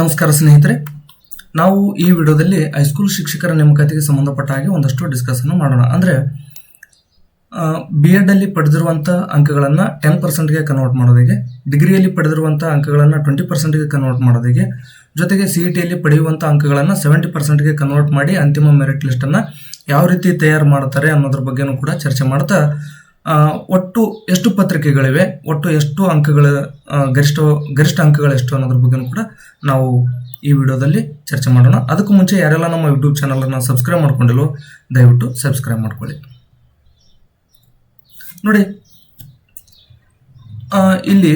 ನಮಸ್ಕಾರ ಸ್ನೇಹಿತರೆ. ನಾವು ಈ ವಿಡಿಯೋದಲ್ಲಿ ಹೈಸ್ಕೂಲ್ ಶಿಕ್ಷಕರ ನೇಮಕಾತಿಗೆ ಸಂಬಂಧಪಟ್ಟ ಹಾಗೆ ಒಂದಷ್ಟು ಡಿಸ್ಕಸನ್ನು ಮಾಡೋಣ. ಅಂದರೆ ಬಿ ಎಡಲ್ಲಿ ಪಡೆದಿರುವಂಥ ಅಂಕಗಳನ್ನು ಟೆನ್ ಪರ್ಸೆಂಟ್ಗೆ ಕನ್ವರ್ಟ್ ಮಾಡೋದಿಗೆ ಡಿಗ್ರಿಯಲ್ಲಿ ಪಡೆದಿರುವಂಥ ಅಂಕಗಳನ್ನು ಟ್ವೆಂಟಿ ಪರ್ಸೆಂಟ್ಗೆ ಕನ್ವರ್ಟ್ ಮಾಡೋದಿಗೆ ಜೊತೆಗೆ ಸಿ ಇ ಟಿಯಲ್ಲಿ ಪಡೆಯುವಂಥ ಅಂಕಗಳನ್ನು ಸೆವೆಂಟಿ ಪರ್ಸೆಂಟ್ಗೆ ಕನ್ವರ್ಟ್ ಮಾಡಿ ಅಂತಿಮ ಮೆರಿಟ್ ಲಿಸ್ಟನ್ನು ಯಾವ ರೀತಿ ತಯಾರು ಮಾಡ್ತಾರೆ ಅನ್ನೋದ್ರ ಬಗ್ಗೆನೂ ಕೂಡ ಚರ್ಚೆ ಮಾಡ್ತಾ ಒಟ್ಟು ಎಷ್ಟು ಪತ್ರಿಕೆಗಳಿವೆ, ಒಟ್ಟು ಎಷ್ಟು ಅಂಕಗಳ ಗರಿಷ್ಠ ಗರಿಷ್ಠ ಅಂಕಗಳು ಎಷ್ಟು ಅನ್ನೋದ್ರ ಬಗ್ಗೆ ಕೂಡ ನಾವು ಈ ವಿಡಿಯೋದಲ್ಲಿ ಚರ್ಚೆ ಮಾಡೋಣ. ಅದಕ್ಕೂ ಮುಂಚೆ ಯಾರೆಲ್ಲ ನಮ್ಮ ಯೂಟ್ಯೂಬ್ ಚಾನಲನ್ನು ಸಬ್ಸ್ಕ್ರೈಬ್ ಮಾಡ್ಕೊಂಡಿಲ್ಲೋ ದಯವಿಟ್ಟು ಸಬ್ಸ್ಕ್ರೈಬ್ ಮಾಡ್ಕೊಳ್ಳಿ. ನೋಡಿ ಇಲ್ಲಿ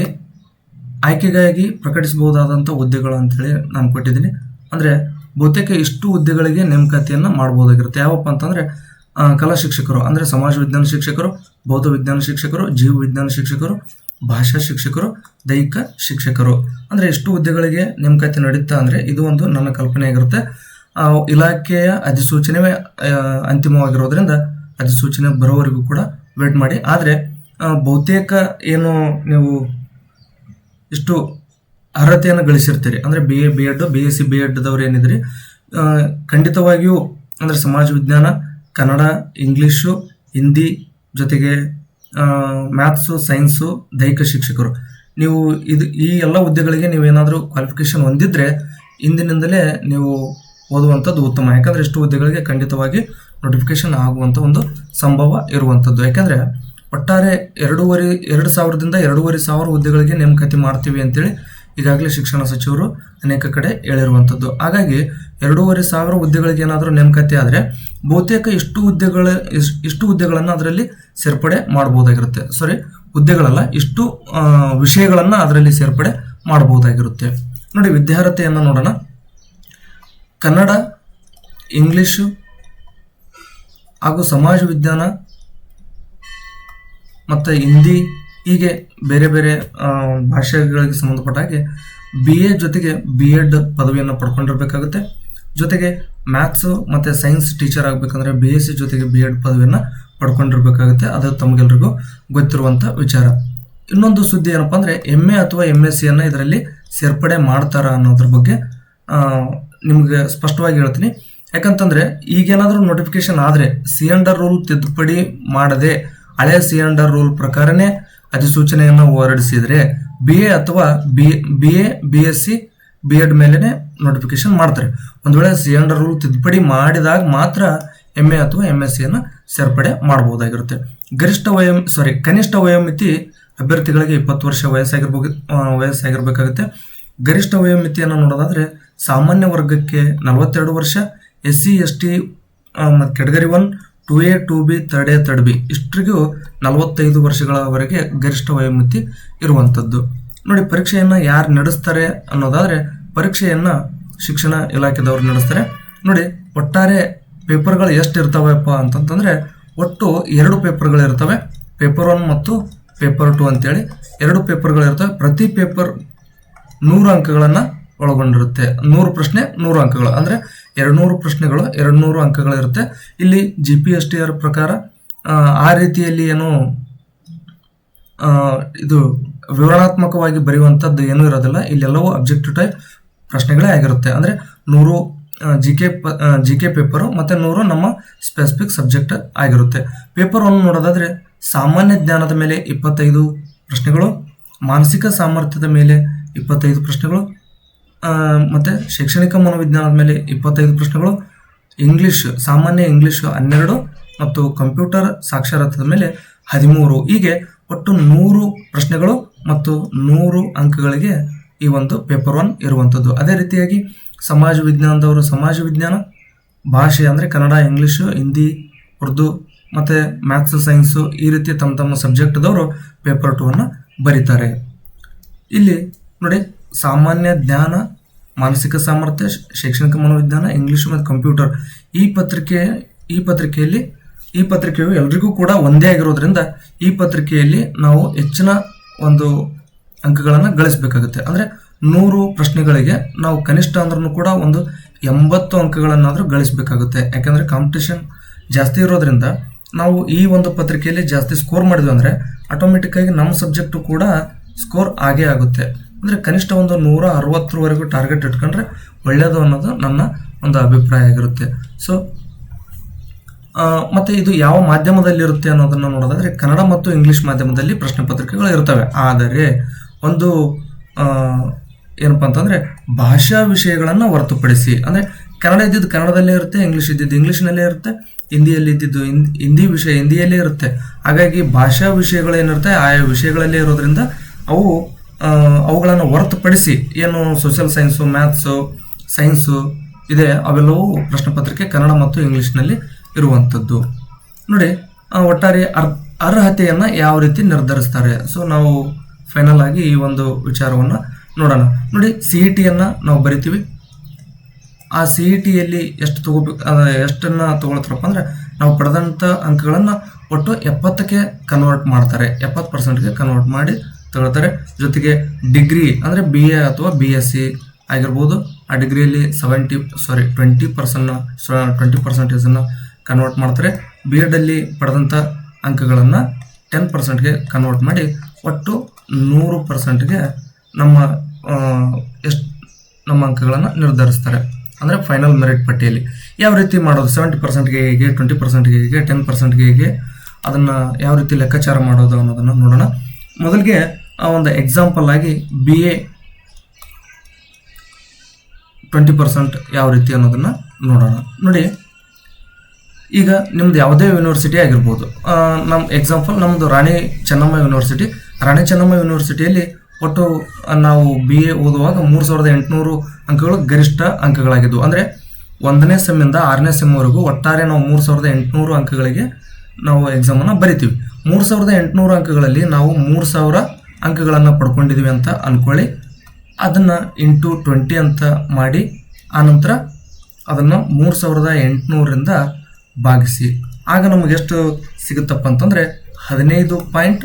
ಆಯ್ಕೆಗಾಗಿ ಪ್ರಕಟಿಸಬಹುದಾದಂಥ ಹುದ್ದೆಗಳು ಅಂತೇಳಿ ನಾನು ಕೊಟ್ಟಿದ್ದೀನಿ. ಅಂದರೆ ಬಹುತೇಕ ಇಷ್ಟು ಹುದ್ದೆಗಳಿಗೆ ನೇಮಕಾತಿಯನ್ನು ಮಾಡ್ಬೋದಾಗಿರುತ್ತೆ. ಯಾವಪ್ಪ ಅಂತಂದರೆ ಕಲಾ ಶಿಕ್ಷಕರು, ಅಂದರೆ ಸಮಾಜ ವಿಜ್ಞಾನ ಶಿಕ್ಷಕರು, ಭೌತ ವಿಜ್ಞಾನ ಶಿಕ್ಷಕರು, ಜೀವ ವಿಜ್ಞಾನ ಶಿಕ್ಷಕರು, ಭಾಷಾ ಶಿಕ್ಷಕರು, ದೈಹಿಕ ಶಿಕ್ಷಕರು. ಅಂದರೆ ಎಷ್ಟು ಹುದ್ದೆಗಳಿಗೆ ನೇಮಕಾತಿ ನಡೀತಾ ಅಂದರೆ ಇದು ಒಂದು ನನ್ನ ಕಲ್ಪನೆ ಆಗಿರುತ್ತೆ ಇಲಾಖೆಯ ಅಧಿಸೂಚನೆ ಅಂತಿಮವಾಗಿರೋದ್ರಿಂದ ಅಧಿಸೂಚನೆ ಬರೋವರೆಗೂ ಕೂಡ ವೇಟ್ ಮಾಡಿ. ಆದರೆ ಬಹುತೇಕ ಏನು ನೀವು ಇಷ್ಟು ಅರ್ಹತೆಯನ್ನು ಗಳಿಸಿರ್ತೀರಿ. ಅಂದರೆ B A B Ed B S C B ಎಡ್ದವ್ರು ಏನಿದ್ರಿ ಖಂಡಿತವಾಗಿಯೂ ಅಂದರೆ ಸಮಾಜ ವಿಜ್ಞಾನ ಕನ್ನಡ ಇಂಗ್ಲೀಷು ಹಿಂದಿ ಜೊತೆಗೆ ಮ್ಯಾಥ್ಸು, ಸೈನ್ಸು ದೈಹಿಕ ಶಿಕ್ಷಕರು. ನೀವು ಇದು ಈ ಎಲ್ಲ ಹುದ್ದೆಗಳಿಗೆ ನೀವೇನಾದರೂ ಕ್ವಾಲಿಫಿಕೇಶನ್ ಹೊಂದಿದ್ರೆ ಇಂದಿನಿಂದಲೇ ನೀವು ಓದುವಂಥದ್ದು ಉತ್ತಮ. ಯಾಕಂದರೆ ಇಷ್ಟು ಹುದ್ದೆಗಳಿಗೆ ಖಂಡಿತವಾಗಿ ನೋಟಿಫಿಕೇಶನ್ ಆಗುವಂಥ ಒಂದು ಸಂಭವ ಇರುವಂಥದ್ದು. ಯಾಕೆಂದರೆ ಒಟ್ಟಾರೆ ಎರಡೂವರೆ, ಎರಡು ಸಾವಿರದಿಂದ ಎರಡೂವರೆ ಸಾವಿರ ಹುದ್ದೆಗಳಿಗೆ ನೇಮಕಾತಿ ಮಾಡ್ತೀವಿ ಅಂತೇಳಿ ಈಗಾಗಲೇ ಶಿಕ್ಷಣ ಸಚಿವರು ಅನೇಕ ಕಡೆ ಹೇಳಿರುವಂಥದ್ದು ಹಾಗಾಗಿ ಎರಡೂವರೆ ಸಾವಿರ ಹುದ್ದೆಗಳಿಗೆ ಏನಾದರೂ ನೇಮಕತೆ ಆದರೆ ಬಹುತೇಕ ಇಷ್ಟು ಹುದ್ದೆಗಳ ಇಷ್ಟು ಹುದ್ದೆಗಳನ್ನು ಅದರಲ್ಲಿ ಸೇರ್ಪಡೆ ಮಾಡ್ಬೋದಾಗಿರುತ್ತೆ. ಸಾರಿ ಹುದ್ದೆಗಳಲ್ಲ, ಇಷ್ಟು ವಿಷಯಗಳನ್ನು ಅದರಲ್ಲಿ ಸೇರ್ಪಡೆ ಮಾಡಬಹುದಾಗಿರುತ್ತೆ ನೋಡಿ, ವಿದ್ಯಾರ್ಹತೆಯನ್ನು ನೋಡೋಣ. ಕನ್ನಡ, ಇಂಗ್ಲಿಷು ಹಾಗೂ ಸಮಾಜ ವಿಜ್ಞಾನ ಮತ್ತು ಹಿಂದಿ ಹೀಗೆ ಬೇರೆ ಬೇರೆ ಭಾಷೆಗಳಿಗೆ ಸಂಬಂಧಪಟ್ಟ ಹಾಗೆ ಬಿ ಎ ಜೊತೆಗೆ ಬಿ ಎಡ್ ಪದವಿಯನ್ನು ಪಡ್ಕೊಂಡಿರಬೇಕಾಗುತ್ತೆ. ಜೊತೆಗೆ ಮ್ಯಾಥ್ಸು ಮತ್ತು ಸೈನ್ಸ್ ಟೀಚರ್ ಆಗಬೇಕಂದ್ರೆ ಬಿ ಎಸ್ ಸಿ ಜೊತೆಗೆ ಬಿ ಎಡ್ ಪದವಿಯನ್ನು ಪಡ್ಕೊಂಡಿರಬೇಕಾಗುತ್ತೆ. ಅದು ತಮಗೆಲ್ರಿಗೂ ಗೊತ್ತಿರುವಂಥ ವಿಚಾರ. ಇನ್ನೊಂದು ಸುದ್ದಿ ಏನಪ್ಪ ಅಂದರೆ ಎಂ ಎ ಅಥವಾ ಎಂ ಎಸ್ ಸಿಯನ್ನು ಇದರಲ್ಲಿ ಸೇರ್ಪಡೆ ಮಾಡ್ತಾರ ಅನ್ನೋದ್ರ ಬಗ್ಗೆ ನಿಮ್ಗೆ ಸ್ಪಷ್ಟವಾಗಿ ಹೇಳ್ತೀನಿ. ಯಾಕಂತಂದರೆ ಈಗೇನಾದರೂ ನೋಟಿಫಿಕೇಶನ್ ಆದರೆ ಸಿ ಅಂಡರ್ ರೂಲ್ ತಿದ್ದುಪಡಿ ಮಾಡದೆ ಹಳೆಯ ಸಿ ಅಂಡರ್ ರೂಲ್ ಪ್ರಕಾರನೇ ಅಧಿಸೂಚನೆಯನ್ನು ಹೊರಡಿಸಿದರೆ ಬಿ ಎ ಅಥವಾ B B A B S C B Ed ಮೇಲೇ ನೋಟಿಫಿಕೇಶನ್ ಮಾಡ್ತಾರೆ. ಒಂದು ವೇಳೆ ಸಿ ಅಂಡರ್ ರೂಲ್ ತಿದ್ದುಪಡಿ ಮಾಡಿದಾಗ ಮಾತ್ರ ಎಂ ಎ ಅಥವಾ ಎಂ ಎಸ್ ಸಿಯನ್ನು ಸೇರ್ಪಡೆ ಮಾಡಬಹುದಾಗಿರುತ್ತೆ ಗರಿಷ್ಠ ವಯೋ ಸಾರಿ ಕನಿಷ್ಠ ವಯೋಮಿತಿ ಅಭ್ಯರ್ಥಿಗಳಿಗೆ ಇಪ್ಪತ್ತು ವರ್ಷ ವಯಸ್ಸಾಗಿರ್ಬೋದು ವಯಸ್ಸಾಗಿರ್ಬೇಕಾಗುತ್ತೆ. ಗರಿಷ್ಠ ವಯೋಮಿತಿಯನ್ನು ನೋಡೋದಾದ್ರೆ ಸಾಮಾನ್ಯ ವರ್ಗಕ್ಕೆ ನಲವತ್ತೆರಡು ವರ್ಷ ಎಸ್ ಸಿ ಎಸ್ ಟಿ ಮತ್ತು category one two A two B third A third B ಇಷ್ಟರಿಗೂ ನಲವತ್ತೈದು ವರ್ಷಗಳವರೆಗೆ ಗರಿಷ್ಠ ವಯೋಮಿತಿ ಇರುವಂಥದ್ದು. ನೋಡಿ, ಪರೀಕ್ಷೆಯನ್ನು ಯಾರು ನಡೆಸ್ತಾರೆ ಅನ್ನೋದಾದರೆ ಪರೀಕ್ಷೆಯನ್ನು ಶಿಕ್ಷಣ ಇಲಾಖೆದವರು ನಡೆಸ್ತಾರೆ. ನೋಡಿ, ಒಟ್ಟಾರೆ ಪೇಪರ್ಗಳು ಎಷ್ಟು ಇರ್ತವೆಪ್ಪ ಅಂತಂತಂದರೆ ಒಟ್ಟು ಎರಡು ಪೇಪರ್ಗಳು ಇರ್ತವೆ. ಪೇಪರ್ ಒನ್ ಮತ್ತು ಪೇಪರ್ ಟು ಅಂತೇಳಿ ಎರಡು ಪೇಪರ್ಗಳು ಇರ್ತವೆ. ಪ್ರತಿ ಪೇಪರ್ ನೂರು ಅಂಕಗಳನ್ನು ಒಳಗೊಂಡಿರುತ್ತೆ. ನೂರು ಪ್ರಶ್ನೆ, ನೂರು ಅಂಕಗಳು. ಅಂದರೆ ಎರಡು ನೂರು ಪ್ರಶ್ನೆಗಳು ಎರಡು ನೂರು ಅಂಕಗಳು ಇರುತ್ತೆ ಇಲ್ಲಿ G P S T R ಪ್ರಕಾರ ಆ, ರೀತಿಯಲ್ಲಿ ಏನು ಇದು ವಿವರಣಾತ್ಮಕವಾಗಿ ಬರೆಯುವಂಥದ್ದು ಏನೂ ಇರೋದಿಲ್ಲ. ಇಲ್ಲೆಲ್ಲವೂ ಅಬ್ಜೆಕ್ಟಿವ್ ಟೈಪ್ ಪ್ರಶ್ನೆಗಳೇ ಆಗಿರುತ್ತೆ. ಅಂದರೆ ನೂರು ಜಿ ಕೆ ಪ ಜಿ ಕೆ ಪೇಪರು ಮತ್ತು ನೂರು ನಮ್ಮ ಸ್ಪೆಸಿಫಿಕ್ ಸಬ್ಜೆಕ್ಟ್ ಆಗಿರುತ್ತೆ. ಪೇಪರ್ ಒನ್ ನೋಡೋದಾದರೆ ಸಾಮಾನ್ಯ ಜ್ಞಾನದ ಮೇಲೆ ಇಪ್ಪತ್ತೈದು ಪ್ರಶ್ನೆಗಳು ಮಾನಸಿಕ ಸಾಮರ್ಥ್ಯದ ಮೇಲೆ ಇಪ್ಪತ್ತೈದು ಪ್ರಶ್ನೆಗಳು ಮತ್ತೆ ಶೈಕ್ಷಣಿಕ ಮನೋವಿಜ್ಞಾನದ ಮೇಲೆ ಇಪ್ಪತ್ತೈದು ಪ್ರಶ್ನೆಗಳು ಇಂಗ್ಲಿಷ್ ಸಾಮಾನ್ಯ ಇಂಗ್ಲಿಷ್ ಹನ್ನೆರಡು ಮತ್ತು ಕಂಪ್ಯೂಟರ್ ಸಾಕ್ಷರತೆಯ ಮೇಲೆ ಹದಿಮೂರು. ಹೀಗೆ ಒಟ್ಟು ನೂರು ಪ್ರಶ್ನೆಗಳು ಮತ್ತು ನೂರು ಅಂಕಗಳಿಗೆ ಈ ಒಂದು ಪೇಪರ್ ಒನ್ ಇರುವಂಥದ್ದು ಅದೇ ರೀತಿಯಾಗಿ ಸಮಾಜ ವಿಜ್ಞಾನದವರು ಸಮಾಜ ವಿಜ್ಞಾನ, ಭಾಷೆ ಅಂದರೆ ಕನ್ನಡ ಇಂಗ್ಲೀಷು ಹಿಂದಿ, ಉರ್ದು ಮತ್ತು ಮ್ಯಾಥ್ಸ್ ಸೈನ್ಸು ಈ ರೀತಿ ತಮ್ಮ ತಮ್ಮ ಸಬ್ಜೆಕ್ಟ್ದವರು ಪೇಪರ್ ಟೂ ಅನ್ನು ಬರೀತಾರೆ. ಇಲ್ಲಿ ನೋಡಿ ಸಾಮಾನ್ಯ ಜ್ಞಾನ, ಮಾನಸಿಕ ಸಾಮರ್ಥ್ಯ, ಶೈಕ್ಷಣಿಕ ಮನೋವಿಜ್ಞಾನ, ಇಂಗ್ಲಿಷ್ ಮತ್ತು ಕಂಪ್ಯೂಟರ್ ಈ ಪತ್ರಿಕೆ, ಈ ಪತ್ರಿಕೆಯಲ್ಲಿ, ಈ ಪತ್ರಿಕೆಯು ಎಲ್ರಿಗೂ ಕೂಡ ಒಂದೇ ಆಗಿರೋದ್ರಿಂದ ಈ ಪತ್ರಿಕೆಯಲ್ಲಿ ನಾವು ಹೆಚ್ಚಿನ ಒಂದು ಅಂಕಗಳನ್ನು ಗಳಿಸಬೇಕಾಗುತ್ತೆ. ಅಂದರೆ ನೂರು ಪ್ರಶ್ನೆಗಳಿಗೆ ನಾವು ಕನಿಷ್ಠ ಅಂದ್ರೂ ಕೂಡ ಒಂದು ಎಂಬತ್ತು ಅಂಕಗಳನ್ನಾದರೂ ಗಳಿಸಬೇಕಾಗುತ್ತೆ. ಯಾಕೆಂದರೆ ಕಾಂಪಿಟೇಷನ್ ಜಾಸ್ತಿ ಇರೋದ್ರಿಂದ ನಾವು ಈ ಒಂದು ಪತ್ರಿಕೆಯಲ್ಲಿ ಜಾಸ್ತಿ ಸ್ಕೋರ್ ಮಾಡಿದ್ವಿ ಅಂದರೆ ಆಟೋಮೆಟಿಕ್ಕಾಗಿ ನಮ್ಮ ಸಬ್ಜೆಕ್ಟು ಕೂಡ ಸ್ಕೋರ್ ಆಗೇ ಆಗುತ್ತೆ. ಅಂದರೆ ಕನಿಷ್ಠ ಒಂದು ನೂರ ಅರವತ್ತರವರೆಗೂ ಟಾರ್ಗೆಟ್ ಇಟ್ಕೊಂಡ್ರೆ ಒಳ್ಳೆಯದು ಅನ್ನೋದು ನನ್ನ ಒಂದು ಅಭಿಪ್ರಾಯ ಆಗಿರುತ್ತೆ. ಸೊ ಮತ್ತು ಇದು ಯಾವ ಮಾಧ್ಯಮದಲ್ಲಿರುತ್ತೆ ಅನ್ನೋದನ್ನು ನೋಡೋದಾದರೆ ಕನ್ನಡ ಮತ್ತು ಇಂಗ್ಲೀಷ್ ಮಾಧ್ಯಮದಲ್ಲಿ ಪ್ರಶ್ನೆ ಪತ್ರಿಕೆಗಳು ಇರ್ತವೆ. ಆದರೆ ಒಂದು ಏನಪ್ಪ ಅಂತಂದರೆ ಭಾಷಾ ವಿಷಯಗಳನ್ನು ಹೊರತುಪಡಿಸಿ, ಅಂದರೆ ಕನ್ನಡ ಇದ್ದಿದ್ದು ಕನ್ನಡದಲ್ಲೇ ಇರುತ್ತೆ, ಇಂಗ್ಲೀಷ್ ಇದ್ದಿದ್ದು ಇಂಗ್ಲೀಷ್ನಲ್ಲೇ ಇರುತ್ತೆ, ಹಿಂದಿಯಲ್ಲಿ ಇದ್ದಿದ್ದು ಹಿಂದಿ ವಿಷಯ ಹಿಂದಿಯಲ್ಲೇ ಇರುತ್ತೆ. ಹಾಗಾಗಿ ಭಾಷಾ ವಿಷಯಗಳು ಏನಿರುತ್ತೆ ಆಯಾ ವಿಷಯಗಳಲ್ಲೇ ಇರೋದ್ರಿಂದ ಅವು ಅವುಗಳನ್ನು ಹೊರತುಪಡಿಸಿ ಏನು ಸೋಷಿಯಲ್ ಸೈನ್ಸು ಮ್ಯಾಥ್ಸು ಸೈನ್ಸು ಇದೆ, ಅವೆಲ್ಲವೂ ಪ್ರಶ್ನೆ ಪತ್ರಿಕೆ ಕನ್ನಡ ಮತ್ತು ಇಂಗ್ಲೀಷ್ನಲ್ಲಿ ಇರುವಂಥದ್ದು. ನೋಡಿ ಒಟ್ಟಾರೆ ಅರ್, ಅರ್ಹತೆಯನ್ನು ಯಾವ ರೀತಿ ನಿರ್ಧರಿಸ್ತಾರೆ? ಸೊ ನಾವು ಫೈನಲ್ ಆಗಿ ಈ ಒಂದು ವಿಚಾರವನ್ನು ನೋಡೋಣ. ನೋಡಿ ಸಿ ಇ ಟಿಯನ್ನು ನಾವು ಬರಿತೀವಿ. ಆ ಸಿ ಇ ಟಿಯಲ್ಲಿ ಎಷ್ಟು ತಗೋಬೇಕು ಎಷ್ಟನ್ನು ತೊಗೊಳ್ತಾರಪ್ಪ ಅಂದ್ರೆ, ನಾವು ಪಡೆದಂಥ ಅಂಕಗಳನ್ನು ಒಟ್ಟು ಎಪ್ಪತ್ತಕ್ಕೆ ಕನ್ವರ್ಟ್ ಮಾಡ್ತಾರೆ. ಎಪ್ಪತ್ತು ಪರ್ಸೆಂಟ್ಗೆ ಕನ್ವರ್ಟ್ ಮಾಡಿ ತಗೊಳ್ತಾರೆ ಜೊತೆಗೆ ಡಿಗ್ರಿ ಅಂದರೆ ಬಿ ಎ ಅಥವಾ ಬಿ ಎಸ್ ಸಿ ಆಗಿರ್ಬೋದು. ಆ ಡಿಗ್ರಿಯಲ್ಲಿ ಸೆವೆಂಟಿ ಸಾರಿ ಟ್ವೆಂಟಿ ಪರ್ಸೆಂಟ್ನ ಟ್ವೆಂಟಿ ಪರ್ಸೆಂಟೇಜನ್ನು ಕನ್ವರ್ಟ್ ಮಾಡ್ತಾರೆ. ಬಿ ಎಡಲ್ಲಿ ಪಡೆದಂಥ ಅಂಕಗಳನ್ನು ಟೆನ್ ಪರ್ಸೆಂಟ್ಗೆ ಕನ್ವರ್ಟ್ ಮಾಡಿ ಒಟ್ಟು ನೂರು ಪರ್ಸೆಂಟ್ಗೆ ನಮ್ಮ ಎಷ್ಟು ನಮ್ಮ ಅಂಕಗಳನ್ನು ನಿರ್ಧರಿಸ್ತಾರೆ. ಅಂದರೆ ಫೈನಲ್ ಮೆರಿಟ್ ಪಟ್ಟಿಯಲ್ಲಿ. ಯಾವ ರೀತಿ ಮಾಡೋದು? ಸೆವೆಂಟಿ ಪರ್ಸೆಂಟ್ಗೆ ಹೇಗೆ ಟ್ವೆಂಟಿ ಪರ್ಸೆಂಟ್ಗೆ ಹೇಗೆ ಟೆನ್ ಪರ್ಸೆಂಟ್ಗೆ ಹೇಗೆ? ಅದನ್ನು ಯಾವ ರೀತಿ ಲೆಕ್ಕಾಚಾರ ಮಾಡೋದು ಅನ್ನೋದನ್ನು ನೋಡೋಣ. ಮೊದಲಿಗೆ ಆ ಒಂದು ಎಕ್ಸಾಂಪಲ್ ಆಗಿ ಬಿ ಎ ಟ್ವೆಂಟಿ ಪರ್ಸೆಂಟ್ ಯಾವ ರೀತಿ ಅನ್ನೋದನ್ನು ನೋಡೋಣ. ನೋಡಿ, ಈಗ ನಿಮ್ದು ಯಾವುದೇ ಯೂನಿವರ್ಸಿಟಿ ಆಗಿರ್ಬೋದು ನಮ್ಮ ಎಕ್ಸಾಂಪಲ್ ನಮ್ಮದು ರಾಣಿ ಚೆನ್ನಮ್ಮ ಯೂನಿವರ್ಸಿಟಿ ರಾಣಿ ಚೆನ್ನಮ್ಮ ಯೂನಿವರ್ಸಿಟಿಯಲ್ಲಿ ಒಟ್ಟು ನಾವು ಬಿ ಎ ಓದುವಾಗ ಮೂರು ಸಾವಿರದ ಎಂಟುನೂರು ಅಂಕಗಳು ಗರಿಷ್ಠ ಅಂಕಗಳಾಗಿದ್ದವು ಅಂದರೆ ಒಂದನೇ ಸೆಮ್ಮಿಂದ ಆರನೇ ಸೆಮ್ವರೆಗೂ ಒಟ್ಟಾರೆ ನಾವು ಮೂರು ಸಾವಿರದ ಎಂಟುನೂರು ಅಂಕಗಳಿಗೆ ನಾವು ಎಕ್ಸಾಮನ್ನು ಬರಿತೀವಿ. ಮೂರು ಸಾವಿರದ ಎಂಟುನೂರು ಅಂಕಗಳಲ್ಲಿ ನಾವು ಮೂರು ಸಾವಿರ ಅಂಕಗಳನ್ನು ಪಡ್ಕೊಂಡಿದ್ದೀವಿ ಅಂತ ಅಂದ್ಕೊಳ್ಳಿ ಅದನ್ನು ಇಂಟು ಟ್ವೆಂಟಿ ಅಂತ ಮಾಡಿ, ಆನಂತರ ಅದನ್ನು ಮೂರು ಸಾವಿರದ ಎಂಟುನೂರಿಂದ ಭಾಗಿಸಿ. ಆಗ ನಮಗೆ ಎಷ್ಟು ಸಿಗುತ್ತಪ್ಪ ಅಂತಂದರೆ ಹದಿನೈದು ಪಾಯಿಂಟ್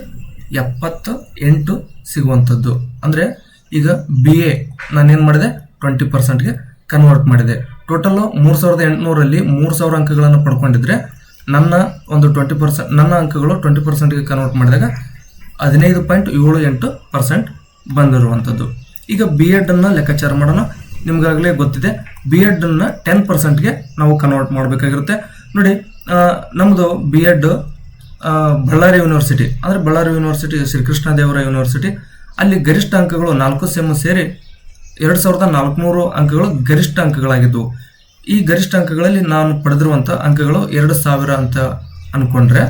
ಎಪ್ಪತ್ತು ಎಂಟು ಸಿಗುವಂಥದ್ದು. ಅಂದರೆ ಈಗ ಬಿ ಎ ನಾನೇನು ಮಾಡಿದೆ? ಟ್ವೆಂಟಿ ಪರ್ಸೆಂಟ್ಗೆ ಕನ್ವರ್ಟ್ ಮಾಡಿದೆ. ಟೋಟಲು ಮೂರು ಸಾವಿರದ ಎಂಟುನೂರಲ್ಲಿ ಮೂರು ಸಾವಿರ ಅಂಕಗಳನ್ನು ಪಡ್ಕೊಂಡಿದ್ರೆ ನನ್ನ ಒಂದು ಟ್ವೆಂಟಿ ಪರ್ಸೆಂಟ್, ನನ್ನ ಅಂಕಗಳು ಟ್ವೆಂಟಿ ಪರ್ಸೆಂಟ್ಗೆ ಕನ್ವರ್ಟ್ ಮಾಡಿದಾಗ ಹದಿನೈದು ಪಾಯಿಂಟ್ ಏಳು ಎಂಟು ಪರ್ಸೆಂಟ್ ಬಂದಿರುವಂಥದ್ದು. ಈಗ ಬಿ ಎಡನ್ನು ಲೆಕ್ಕಾಚಾರ ಮಾಡೋಣ. ನಿಮ್ಗಾಗಲೇ ಗೊತ್ತಿದೆ ಬಿ ಎಡನ್ನು ಟೆನ್ ಪರ್ಸೆಂಟ್ಗೆ ನಾವು ಕನ್ವರ್ಟ್ ಮಾಡಬೇಕಾಗಿರುತ್ತೆ. ನೋಡಿ ನಮ್ಮದು ಬಿ ಎಡ್ ಬಳ್ಳಾರಿ ಯೂನಿವರ್ಸಿಟಿ ಅಂದರೆ ಬಳ್ಳಾರಿ ಯೂನಿವರ್ಸಿಟಿ ಶ್ರೀಕೃಷ್ಣ ದೇವರ ಯೂನಿವರ್ಸಿಟಿ ಅಲ್ಲಿ ಗರಿಷ್ಠ ಅಂಕಗಳು ನಾಲ್ಕು ಸೆಮ್ ಸೇರಿ ಎರಡು ಸಾವಿರದ ನಾಲ್ಕುನೂರು ಅಂಕಗಳು ಗರಿಷ್ಠ ಅಂಕಗಳಾಗಿದ್ದವು. ಈ ಗರಿಷ್ಠ ಅಂಕಗಳಲ್ಲಿ ನಾನು ಪಡೆದಿರುವಂಥ ಅಂಕಗಳು ಎರಡು ಸಾವಿರ ಅಂತ ಅಂದ್ಕೊಂಡ್ರೆ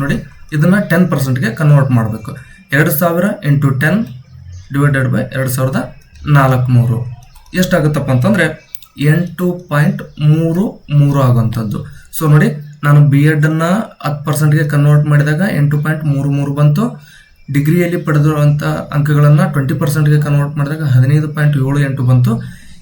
ನೋಡಿ ಇದನ್ನು ಟೆನ್ ಪರ್ಸೆಂಟ್ಗೆ ಕನ್ವರ್ಟ್ ಮಾಡಬೇಕು. ಎರಡು ಸಾವಿರ ಇಂಟು ಟೆನ್ ಡಿವೈಡೆಡ್ ಬೈ ಎರಡು ಸಾವಿರದ ನಾಲ್ಕುನೂರು. ಎಷ್ಟಾಗುತ್ತಪ್ಪ ಅಂತಂದರೆ ಎಂಟು ಪಾಯಿಂಟ್ ಮೂರು ಮೂರು ಆಗುವಂಥದ್ದು. ಸೊ ನೋಡಿ, ನಾನು ಬಿ ಎಡನ್ನು ಹತ್ತು ಪರ್ಸೆಂಟ್ಗೆ ಕನ್ವರ್ಟ್ ಮಾಡಿದಾಗ ಎಂಟು ಪಾಯಿಂಟ್ ಮೂರು ಮೂರು ಬಂತು. ಡಿಗ್ರಿಯಲ್ಲಿ ಪಡೆದಿರುವಂಥ ಅಂಕಗಳನ್ನು ಟ್ವೆಂಟಿ ಪರ್ಸೆಂಟ್ಗೆ ಕನ್ವರ್ಟ್ ಮಾಡಿದಾಗ ಹದಿನೈದು ಪಾಯಿಂಟ್ ಏಳು ಎಂಟು ಬಂತು.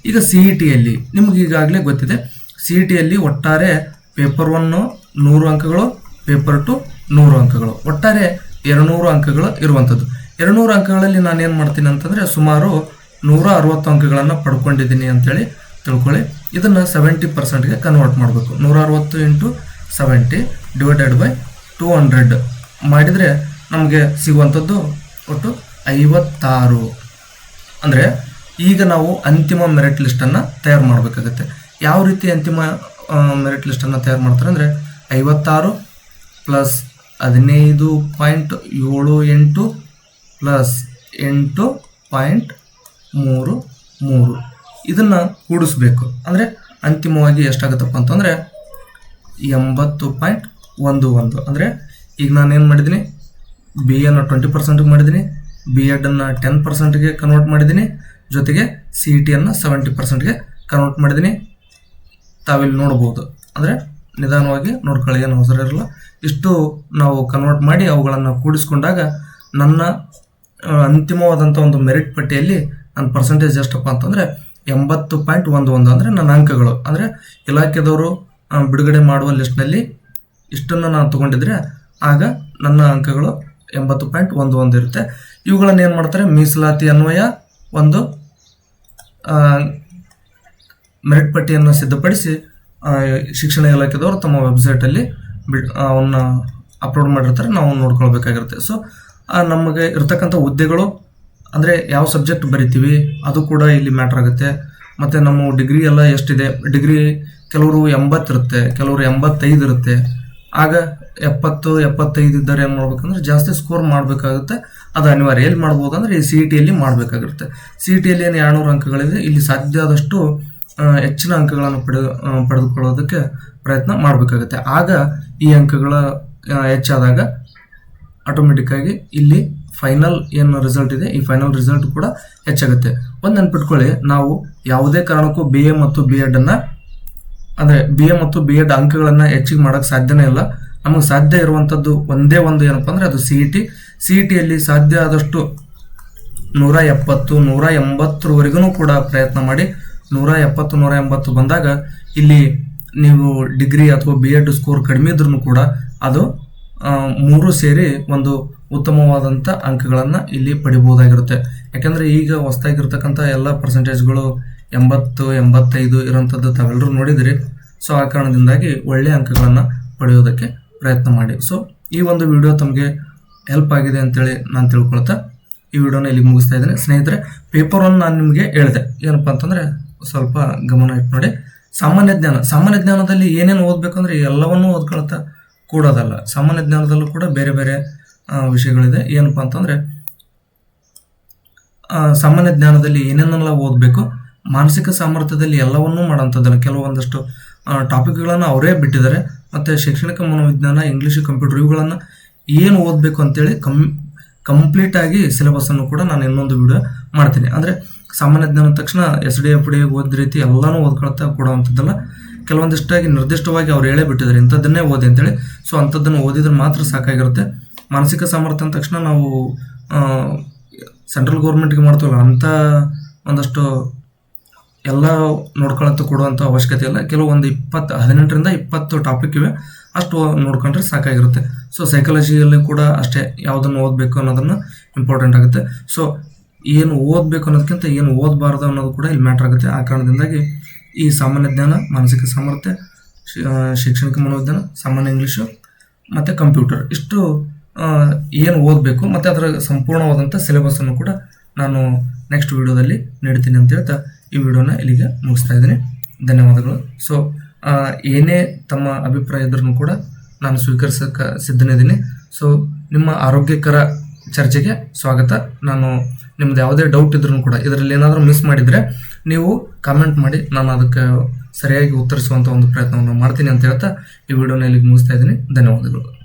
ಈಗ ಸಿ ಇ ಟಿಯಲ್ಲಿ ನಿಮ್ಗೆ ಈಗಾಗಲೇ ಗೊತ್ತಿದೆ. ಸಿ ಇ ಟಿಯಲ್ಲಿ ಒಟ್ಟಾರೆ ಪೇಪರ್ ಒನ್ನು ನೂರು ಅಂಕಗಳು ಪೇಪರ್ ಟು ನೂರು ಅಂಕಗಳು. ಒಟ್ಟಾರೆ ಎರಡುನೂರು ಅಂಕಗಳು ಇರುವಂಥದ್ದು. ಎರಡುನೂರು ಅಂಕಗಳಲ್ಲಿ ನಾನು ಏನು ಮಾಡ್ತೀನಿ ಅಂತಂದರೆ ಸುಮಾರು ನೂರ ಅರವತ್ತು ಅಂಕಗಳನ್ನು ಪಡ್ಕೊಂಡಿದ್ದೀನಿ ಅಂತೇಳಿ ತಿಳ್ಕೊಳ್ಳಿ. ಇದನ್ನು ಸೆವೆಂಟಿ ಪರ್ಸೆಂಟ್ಗೆ ಕನ್ವರ್ಟ್ ಮಾಡಬೇಕು. ನೂರ ಅರವತ್ತು into seventy divided by two hundred ಮಾಡಿದರೆ ನಮಗೆ ಸಿಗುವಂಥದ್ದು ಒಟ್ಟು ಐವತ್ತಾರು. ಅಂದರೆ ಈಗ ನಾವು ಅಂತಿಮ ಮೆರಿಟ್ ಲಿಸ್ಟನ್ನು ತಯಾರು ಮಾಡಬೇಕಾಗುತ್ತೆ. ಯಾವ ರೀತಿ ಅಂತಿಮ ಮೆರಿಟ್ ಲಿಸ್ಟನ್ನು ತಯಾರು ಮಾಡ್ತಾರೆ ಅಂದರೆ ಐವತ್ತಾರು ಪ್ಲಸ್ ಹದಿನೈದು ಪಾಯಿಂಟ್ ಏಳು ಎಂಟು ಪ್ಲಸ್ ಎಂಟು ಪಾಯಿಂಟ್ ಮೂರು ಮೂರು. ಇದನ್ನು ಕೂಡಿಸ್ಬೇಕು. ಅಂದರೆ ಅಂತಿಮವಾಗಿ ಎಷ್ಟಾಗುತ್ತಪ್ಪ ಅಂತಂದರೆ ಎಂಬತ್ತು ಪಾಯಿಂಟ್ ಒಂದು ಒಂದು. ಅಂದರೆ ಈಗ ನಾನೇನು ಮಾಡಿದ್ದೀನಿ? ಬಿ ಎನ್ನು ಟ್ವೆಂಟಿ ಪರ್ಸೆಂಟ್ಗೆ ಮಾಡಿದ್ದೀನಿ, ಬಿ ಎಡನ್ನು ಟೆನ್ ಪರ್ಸೆಂಟ್ಗೆ ಕನ್ವರ್ಟ್ ಮಾಡಿದ್ದೀನಿ, ಜೊತೆಗೆ ಸಿ ಇ ಟಿಯನ್ನು ಸೆವೆಂಟಿ ಪರ್ಸೆಂಟ್ಗೆ ಕನ್ವರ್ಟ್ ಮಾಡಿದ್ದೀನಿ. ತಾವಿಲ್ಲಿ ನೋಡ್ಬೋದು. ಅಂದರೆ ನಿಧಾನವಾಗಿ ನೋಡ್ಕೊಳ್ಳಿ, ಏನು ಅವಸರ ಇರಲ್ಲ. ಇಷ್ಟು ನಾವು ಕನ್ವರ್ಟ್ ಮಾಡಿ ಅವುಗಳನ್ನು ಕೂಡಿಸ್ಕೊಂಡಾಗ ನನ್ನ ಅಂತಿಮವಾದಂಥ ಒಂದು ಮೆರಿಟ್ ಪಟ್ಟಿಯಲ್ಲಿ ನನ್ನ ಪರ್ಸೆಂಟೇಜ್ ಎಷ್ಟಪ್ಪ ಅಂತಂದರೆ ಎಂಬತ್ತು ಪಾಯಿಂಟ್ ಒಂದು ಒಂದು ಅಂದರೆ ನನ್ನ ಅಂಕಗಳು. ಅಂದರೆ ಇಲಾಖೆದವರು ಬಿಡುಗಡೆ ಮಾಡುವ ಲಿಸ್ಟ್ನಲ್ಲಿ ಇಷ್ಟನ್ನು ನಾನು ತಗೊಂಡಿದ್ರೆ ಆಗ ನನ್ನ ಅಂಕಗಳು ಎಂಬತ್ತು ಪಾಯಿಂಟ್ ಒಂದು ಒಂದು ಇರುತ್ತೆ. ಇವುಗಳನ್ನು ಏನು ಮಾಡ್ತಾರೆ? ಮೀಸಲಾತಿ ಅನ್ವಯ ಒಂದು ಮೆರಿಟ್ ಪಟ್ಟಿಯನ್ನು ಸಿದ್ಧಪಡಿಸಿ ಶಿಕ್ಷಣ ಇಲಾಖೆದವರು ತಮ್ಮ ವೆಬ್ಸೈಟಲ್ಲಿ ಬಿಡ್ ಅವನ್ನ ಅಪ್ಲೋಡ್ ಮಾಡಿರ್ತಾರೆ, ನಾವು ನೋಡ್ಕೊಳ್ಬೇಕಾಗಿರುತ್ತೆ. ಸೊ ನಮಗೆ ಇರ್ತಕ್ಕಂಥ ಹುದ್ದೆಗಳು ಅಂದರೆ ಯಾವ ಸಬ್ಜೆಕ್ಟ್ ಬರಿತೀವಿ, ಅದು ಕೂಡ ಇಲ್ಲಿ ಮ್ಯಾಟ್ರ್ ಆಗುತ್ತೆ. ಮತ್ತು ನಮ್ಮ ಡಿಗ್ರಿ ಎಲ್ಲ ಎಷ್ಟಿದೆ? ಡಿಗ್ರಿ ಕೆಲವರು ಎಂಬತ್ತಿರುತ್ತೆ ಕೆಲವರು ಎಂಬತ್ತೈದು ಇರುತ್ತೆ. ಆಗ ಎಪ್ಪತ್ತು, ಎಪ್ಪತ್ತೈದು ಇದ್ದರೆ ಏನು ಮಾಡ್ಬೇಕಂದ್ರೆ ಜಾಸ್ತಿ ಸ್ಕೋರ್ ಮಾಡಬೇಕಾಗುತ್ತೆ. ಅದು ಅನಿವಾರ್ಯ. ಎಲ್ಲಿ ಮಾಡ್ಬೋದು ಅಂದರೆ ಈ ಸಿ ಇ ಟಿಯಲ್ಲಿ ಮಾಡಬೇಕಾಗಿರುತ್ತೆ. ಸಿ ಇ ಟಿಯಲ್ಲಿ ಏನು ಎರಡುನೂರು ಅಂಕಗಳಿದೆ, ಇಲ್ಲಿ ಸಾಧ್ಯ ಆದಷ್ಟು ಹೆಚ್ಚಿನ ಅಂಕಗಳನ್ನು ಪಡೆದು ಪಡೆದುಕೊಳ್ಳೋದಕ್ಕೆ ಪ್ರಯತ್ನ ಮಾಡಬೇಕಾಗುತ್ತೆ. ಆಗ ಈ ಅಂಕಗಳ ಹೆಚ್ಚಾದಾಗ ಆಟೋಮೆಟಿಕ್ ಆಗಿ ಇಲ್ಲಿ ಫೈನಲ್ ಏನು ರಿಸಲ್ಟ್ ಇದೆ, ಈ ಫೈನಲ್ ರಿಸಲ್ಟ್ ಕೂಡ ಹೆಚ್ಚಾಗುತ್ತೆ. ಒಂದು ನೆನ್ಪಿಟ್ಕೊಳ್ಳಿ, ನಾವು ಯಾವುದೇ ಕಾರಣಕ್ಕೂ ಬಿ ಎ ಮತ್ತು ಬಿ ಎಡ್ ಅನ್ನ, ಅಂದ್ರೆ ಬಿ ಎ ಮತ್ತು ಬಿ ಎಡ್ ಅಂಕಗಳನ್ನ ಹೆಚ್ಚಿಗೆ ಮಾಡಕ್ ಸಾಧ್ಯನೇ ಇಲ್ಲ. ನಮಗೆ ಸಾಧ್ಯ ಇರುವಂತದ್ದು ಒಂದೇ ಒಂದು ಏನಪ್ಪಾ ಅಂದ್ರೆ ಅದು C E T C E ಟಿಯಲ್ಲಿ ಸಾಧ್ಯ ಆದಷ್ಟು ನೂರ ಎಪ್ಪತ್ತು, ನೂರ ಎಂಬತ್ತರವರೆಗೂ ಕೂಡ ಪ್ರಯತ್ನ ಮಾಡಿ ನೂರ ಎಪ್ಪತ್ತು ನೂರ ಎಂಬತ್ತು ಬಂದಾಗ ಇಲ್ಲಿ ನೀವು ಡಿಗ್ರಿ ಅಥವಾ ಬಿ ಎಡ್ ಸ್ಕೋರ್ ಕಡಿಮೆ ಇದ್ರೂ ಕೂಡ ಅದು ಮೂರು ಸೇರಿ ಒಂದು ಉತ್ತಮವಾದಂಥ ಅಂಕಗಳನ್ನು ಇಲ್ಲಿ ಪಡಿಬೋದಾಗಿರುತ್ತೆ ಯಾಕಂದ್ರೆ ಈಗ ಹೊಸ್ದಾಗಿರ್ತಕ್ಕಂಥ ಎಲ್ಲ ಪರ್ಸೆಂಟೇಜ್ಗಳು ಎಂಬತ್ತು, ಎಂಬತ್ತೈದು ಇರೋಂಥದ್ದು ತಾವೆಲ್ಲರೂ ನೋಡಿದಿರಿ. ಸೊ ಆ ಕಾರಣದಿಂದಾಗಿ ಒಳ್ಳೆಯ ಅಂಕಗಳನ್ನು ಪಡೆಯೋದಕ್ಕೆ ಪ್ರಯತ್ನ ಮಾಡಿ. ಸೊ ಈ ಒಂದು ವಿಡಿಯೋ ತಮಗೆ ಹೆಲ್ಪ್ ಆಗಿದೆ ಅಂತೇಳಿ ನಾನು ತಿಳ್ಕೊಳ್ತಾ ಈ ವಿಡಿಯೋನ ಇಲ್ಲಿ ಮುಗಿಸ್ತಾ ಇದ್ದೇನೆ. ಸ್ನೇಹಿತರೆ ಪೇಪರ್ ಒನ್ ನಾನು ನಿಮಗೆ ಹೇಳಿದೆ. ಏನಪ್ಪಾ ಅಂತಂದ್ರೆ ಸ್ವಲ್ಪ ಗಮನ ಇಟ್ಟು ನೋಡಿ. ಸಾಮಾನ್ಯ ಜ್ಞಾನ. ಸಾಮಾನ್ಯ ಜ್ಞಾನದಲ್ಲಿ ಏನೇನು ಓದಬೇಕಂದ್ರೆ ಎಲ್ಲವನ್ನೂ ಓದ್ಕೊಳ್ತಾ ಕೂಡೋದಲ್ಲ. ಸಾಮಾನ್ಯ ಜ್ಞಾನದಲ್ಲೂ ಕೂಡ ಬೇರೆ ಬೇರೆ ವಿಷಯಗಳಿದೆ. ಏನಪ್ಪಾ ಅಂತಂದ್ರೆ ಸಾಮಾನ್ಯ ಜ್ಞಾನದಲ್ಲಿ ಏನೇನೆಲ್ಲ ಓದಬೇಕು, ಮಾನಸಿಕ ಸಾಮರ್ಥ್ಯದಲ್ಲಿ ಎಲ್ಲವನ್ನೂ ಮಾಡೋಂಥದ್ದಲ್ಲ. ಕೆಲವೊಂದಷ್ಟು ಟಾಪಿಕ್ಗಳನ್ನು ಅವರೇ ಬಿಟ್ಟಿದ್ದಾರೆ. ಮತ್ತು ಶೈಕ್ಷಣಿಕ ಮನೋವಿಜ್ಞಾನ, ಇಂಗ್ಲೀಷ್, ಕಂಪ್ಯೂಟರ್ ಇವುಗಳನ್ನು ಏನು ಓದಬೇಕು ಅಂತೇಳಿ ಕಮ್, ಕಂಪ್ಲೀಟಾಗಿ ಸಿಲೆಬಸ್ಸನ್ನು ಕೂಡ ನಾನು ಇನ್ನೊಂದು ವಿಡಿಯೋ ಮಾಡ್ತೀನಿ. ಅಂದರೆ ಸಾಮಾನ್ಯ ಜ್ಞಾನ ತಕ್ಷಣ ಎಸ್ ಡಿ ಎಫ್ ಡಿ ಓದ್ ರೀತಿ ಎಲ್ಲನೂ ಓದ್ಕೊಳ್ತಾ ಕೊಡುವಂಥದ್ದಲ್ಲ ಕೆಲವೊಂದಿಷ್ಟಾಗಿ ನಿರ್ದಿಷ್ಟವಾಗಿ ಅವ್ರು ಹೇಳೇ ಬಿಟ್ಟಿದ್ದಾರೆ. ಇಂಥದ್ದನ್ನೇ ಓದಿ ಅಂತೇಳಿ. ಸೊ ಅಂಥದ್ದನ್ನು ಓದಿದ್ರೆ ಮಾತ್ರ ಸಾಕಾಗಿರುತ್ತೆ. ಮಾನಸಿಕ ಸಾಮರ್ಥ್ಯ ಅಂದ ತಕ್ಷಣ ನಾವು ಸೆಂಟ್ರಲ್ ಗೌರ್ಮೆಂಟ್ಗೆ ಮಾಡ್ತೀವಲ್ಲ, ಅಂಥ ಒಂದಷ್ಟು ಎಲ್ಲ ನೋಡ್ಕೊಳಂತ ಕೊಡುವಂಥ ಅವಶ್ಯಕತೆ ಇಲ್ಲ. ಕೆಲವೊಂದು ಇಪ್ಪತ್ತು, ಹದಿನೆಂಟರಿಂದ ಇಪ್ಪತ್ತು ಟಾಪಿಕ್ ಇವೆ. ಅಷ್ಟು ನೋಡ್ಕೊಂಡ್ರೆ ಸಾಕಾಗಿರುತ್ತೆ. ಸೊ ಸೈಕಾಲಜಿಯಲ್ಲಿ ಕೂಡ ಅಷ್ಟೇ ಯಾವುದನ್ನು ಓದಬೇಕು ಅನ್ನೋದನ್ನು ಇಂಪಾರ್ಟೆಂಟ್ ಆಗುತ್ತೆ. ಸೊ ಏನು ಓದಬೇಕು ಅನ್ನೋದಕ್ಕಿಂತ ಏನು ಓದಬಾರ್ದು ಅನ್ನೋದು ಕೂಡ ಇಲ್ಲಿ ಮ್ಯಾಟ್ರ್ ಆಗುತ್ತೆ. ಆ ಕಾರಣದಿಂದಾಗಿ ಈ ಸಾಮಾನ್ಯ ಜ್ಞಾನ, ಮಾನಸಿಕ ಸಾಮರ್ಥ್ಯ ಶೈಕ್ಷಣಿಕ ಮನೋವಿಜ್ಞಾನ, ಸಾಮಾನ್ಯ ಇಂಗ್ಲೀಷು, ಮತ್ತು ಕಂಪ್ಯೂಟರ್. ಇಷ್ಟು ಏನು ಓದಬೇಕು ಮತ್ತು ಅದರ ಸಂಪೂರ್ಣವಾದಂಥ ಸಿಲೆಬಸ್ಸನ್ನು ಕೂಡ ನಾನು ನೆಕ್ಸ್ಟ್ ವಿಡಿಯೋದಲ್ಲಿ ನೀಡ್ತೀನಿ ಅಂತ ಹೇಳ್ತಾ ಈ ವಿಡಿಯೋನ ಇಲ್ಲಿಗೆ ಮುಗಿಸ್ತಾ ಇದ್ದೀನಿ. ಧನ್ಯವಾದಗಳು. ಸೊ ಏನೇ ತಮ್ಮ ಅಭಿಪ್ರಾಯ ಇದ್ರೂ ಕೂಡ ನಾನು ಸ್ವೀಕರಿಸಕ್ಕೆ ಸಿದ್ಧನಿದ್ದೀನಿ. ಸೊ ನಿಮ್ಮ ಆರೋಗ್ಯಕರ ಚರ್ಚೆಗೆ ಸ್ವಾಗತ. ನಾನು ನಿಮ್ದು ಯಾವುದೇ ಡೌಟ್ ಇದ್ರೂ ಕೂಡ ಇದರಲ್ಲಿ ಏನಾದರೂ ಮಿಸ್ ಮಾಡಿದರೆ ನೀವು ಕಾಮೆಂಟ್ ಮಾಡಿ, ನಾನು ಅದಕ್ಕೆ ಸರಿಯಾಗಿ ಉತ್ತರಿಸುವಂಥ ಒಂದು ಪ್ರಯತ್ನವನ್ನು ಮಾಡ್ತೀನಿ ಅಂತ ಹೇಳ್ತಾ ಈ ವಿಡಿಯೋನ ಇಲ್ಲಿಗೆ ಮುಗಿಸ್ತಾ ಇದ್ದೀನಿ. ಧನ್ಯವಾದಗಳು.